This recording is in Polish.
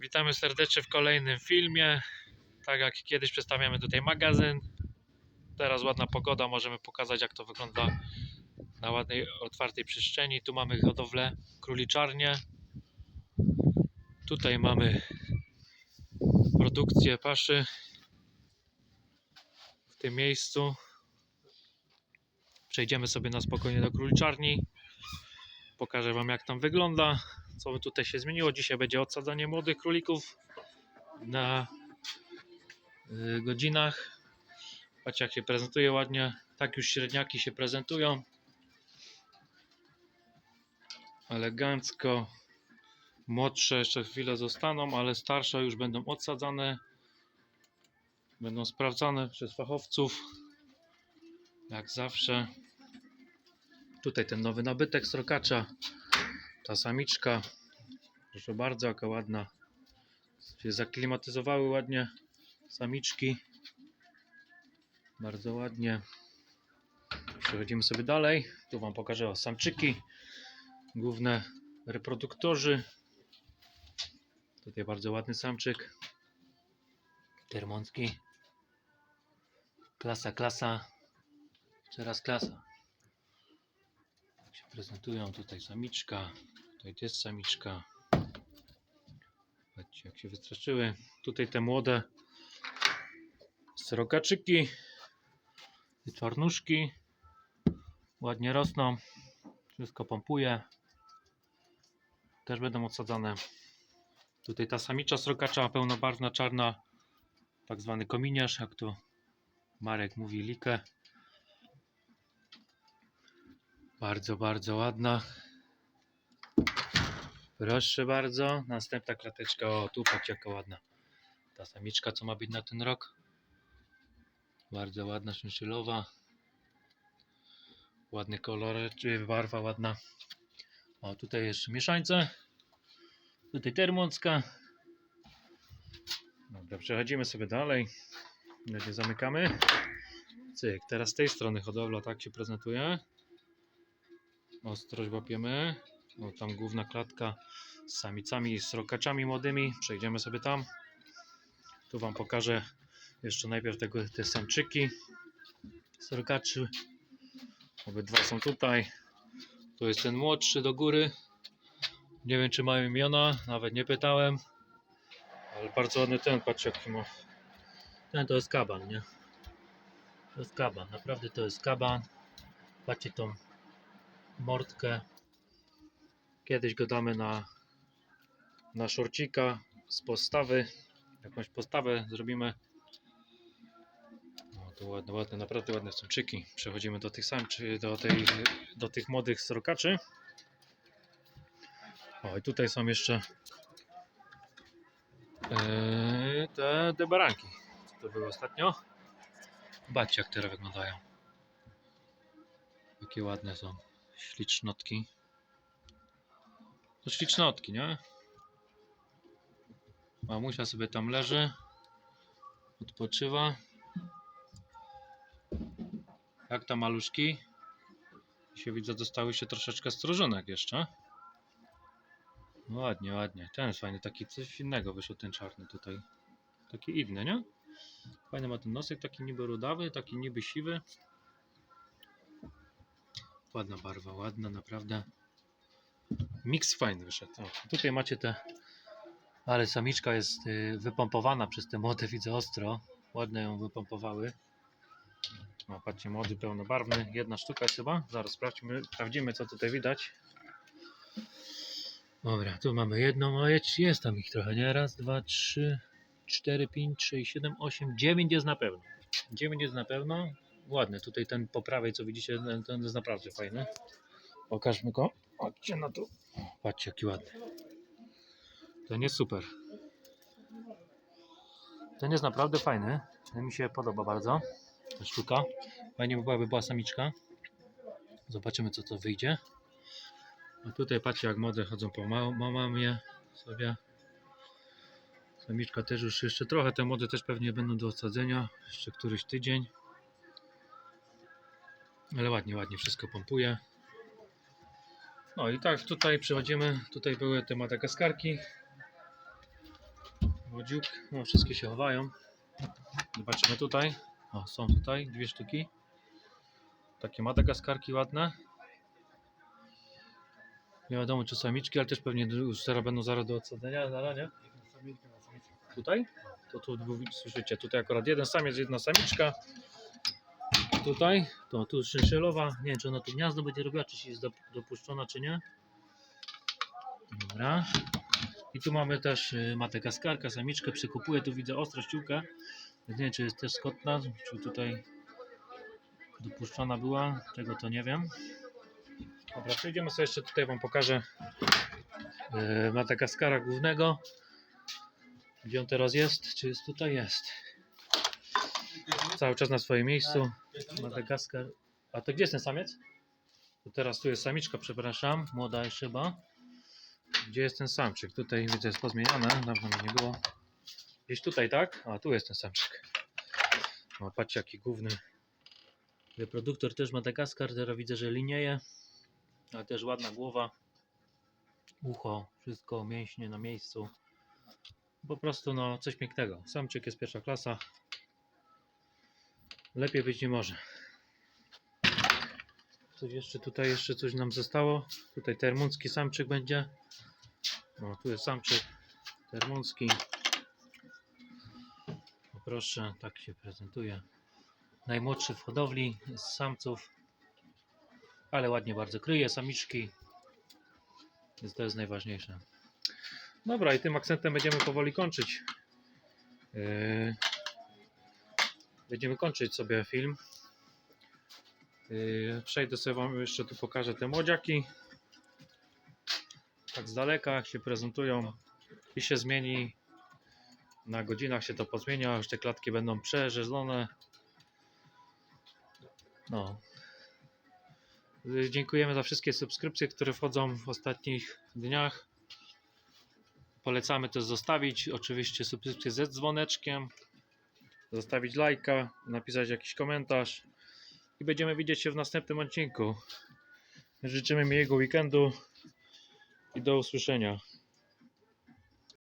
Witamy serdecznie w kolejnym filmie. Tak jak kiedyś przedstawiamy tutaj magazyn. Teraz ładna pogoda, możemy pokazać jak to wygląda na ładnej, otwartej przestrzeni. Tu mamy hodowlę króliczarnię. Tutaj mamy produkcję paszy w tym miejscu. Przejdziemy sobie na spokojnie do króliczarni. Pokażę Wam jak tam wygląda, co tutaj się zmieniło. Dzisiaj będzie odsadzanie młodych królików na y, godzinach. Patrzcie jak się prezentuje ładnie. Tak już średniaki się prezentują. Elegancko. Młodsze jeszcze chwilę zostaną, ale starsze już będą odsadzane. Będą sprawdzane przez fachowców. Jak zawsze. Tutaj ten nowy nabytek srokacza. Ta samiczka. Proszę bardzo, jaka ładna. Się zaklimatyzowały ładnie samiczki. Bardzo ładnie. Przechodzimy sobie dalej. Tu Wam pokażę samczyki. Główne reproduktorzy. Tutaj bardzo ładny samczyk. Termoncki. Klasa, klasa. Teraz klasa. Się prezentują tutaj samiczka. Tutaj jest samiczka. Jak się wystraszyły. Tutaj te młode srokaczyki i czarnuszki. Ładnie rosną. Wszystko pompuje. Też będą odsadzane. Tutaj ta samicza srokacza pełnobarwna, czarna. Tak zwany kominiarz, jak to Marek mówi, likę. Bardzo, bardzo ładna. Proszę bardzo. Następna klateczka. O, tu patrzcie jaka ładna. Ta samiczka, co ma być na ten rok. Bardzo ładna, szynszylowa. Ładny kolor, czy barwa ładna. O, tutaj jeszcze mieszańce. Tutaj termocka. Dobra, przechodzimy sobie dalej. Będzie zamykamy. Cyk, teraz z tej strony hodowla tak się prezentuje. Ostrość łapiemy. O, tam główna klatka z samicami i srokaczami młodymi. Przejdziemy sobie tam. Tu Wam pokażę jeszcze najpierw tego, te samczyki srokaczy. Obydwa są tutaj. Tu jest ten młodszy do góry. Nie wiem czy mają imiona, nawet nie pytałem. Ale bardzo ładny ten, patrzcie jaki ma. Ten to jest kaban, nie? To jest kaban, naprawdę to jest kaban. Patrzcie tą mordkę. Kiedyś go damy na, na szorcika z postawy. Jakąś postawę zrobimy. No to ładne, ładne, naprawdę ładne samczyki. Przechodzimy do tych samczy, do, tej, do tych młodych srokaczy. O i tutaj są jeszcze Eee, te, te baranki. Co to było ostatnio? Jak teraz wyglądają. Jakie ładne są. Ślicznotki. To ślicznotki, nie? Mamusia sobie tam leży. Odpoczywa. Jak tam maluszki? Się widzę, dostały się troszeczkę stróżonek jeszcze. Ładnie, ładnie. Ten jest fajny, taki coś innego wyszedł ten czarny tutaj. Taki inny, nie? Fajny ma ten nosek, taki niby rudawy, taki niby siwy. Ładna barwa, ładna, naprawdę. Miks fajny wyszedł. O, tutaj macie te... Ale samiczka jest y, wypompowana przez te młode, widzę ostro. Ładne ją wypompowały. O, patrzcie, młody, pełnobarwny. Jedna sztuka jest chyba. Zaraz sprawdźmy, sprawdzimy co tutaj widać. Dobra, tu mamy jedną, a jest tam ich trochę, nie? Raz, dwa, trzy, cztery, pięć, sześć, siedem, osiem, dziewięć jest na pewno. Dziewięć jest na pewno. Ładny, tutaj ten po prawej, co widzicie, ten, ten jest naprawdę fajny. Pokażmy go. Chodźcie na tu. Patrzcie, jaki ładny. Ten jest super. Ten jest naprawdę fajny. Ten mi się podoba bardzo. Ta sztuka. Fajnie by była, by była samiczka. Zobaczymy, co to wyjdzie. A tutaj patrzcie jak młode chodzą po ma- ma- mamie sobie. Samiczka też już jeszcze trochę, te młode też pewnie będą do osadzenia. Jeszcze któryś tydzień. Ale ładnie, ładnie wszystko pompuje. No i tak tutaj przechodzimy. Tutaj były te madagaskarki. Wodziuk, no wszystkie się chowają. Zobaczymy tutaj. O, są tutaj dwie sztuki. Takie madagaskarki ładne. Nie wiadomo czy samiczki, ale też pewnie już teraz będą zaraz do odsadzenia? Tutaj? To tu słyszycie, tutaj akurat jeden samiec, jedna samiczka. Tutaj, to tu szynszylowa. Nie wiem czy ona tu gniazdo będzie robiła, czy się jest dop- dopuszczona, czy nie. Dobra. I tu mamy też y, madagaskarka, samiczkę, przekupuję, tu widzę ostrą ściółkę. Nie wiem czy jest też skotna, czy tutaj dopuszczona była, czego to nie wiem. Dobra, przejdziemy sobie jeszcze tutaj wam pokażę yy, Madagaskara głównego. Gdzie on teraz jest? Czy jest tutaj? Jest. Cały czas na swoim miejscu. Madagaskar. A to gdzie jest ten samiec? To teraz tu jest samiczka, przepraszam. Młoda jeszcze chyba. Gdzie jest ten samczyk? Tutaj widzę jest pozmieniane. Dawno mi nie było. Gdzieś tutaj, tak? A tu jest ten samczyk. O, patrzcie jaki główny. Reproduktor też Madagaskar. Teraz widzę, że linieje. Ale też ładna głowa. Ucho, wszystko, mięśnie na miejscu. Po prostu no coś pięknego. Samczyk jest pierwsza klasa. Lepiej być nie może. Coś jeszcze tutaj jeszcze coś nam zostało. Tutaj termuncki samczyk będzie. No tu jest samczyk termuncki. Proszę, tak się prezentuje. Najmłodszy w hodowli z samców. Ale ładnie bardzo kryje samiczki. Więc to jest najważniejsze. Dobra, i tym akcentem będziemy powoli kończyć. Yy, Będziemy kończyć sobie film. Yy, Przejdę sobie Wam jeszcze tu pokażę te młodziaki. Tak z daleka jak się prezentują. I się zmieni. Na godzinach się to pozmienia, już te klatki będą przerzezlone. No. Yy, Dziękujemy za wszystkie subskrypcje, które wchodzą w ostatnich dniach. Polecamy też zostawić oczywiście subskrypcję ze dzwoneczkiem, zostawić lajka, napisać jakiś komentarz i będziemy widzieć się w następnym odcinku. Życzymy miłego weekendu i do usłyszenia.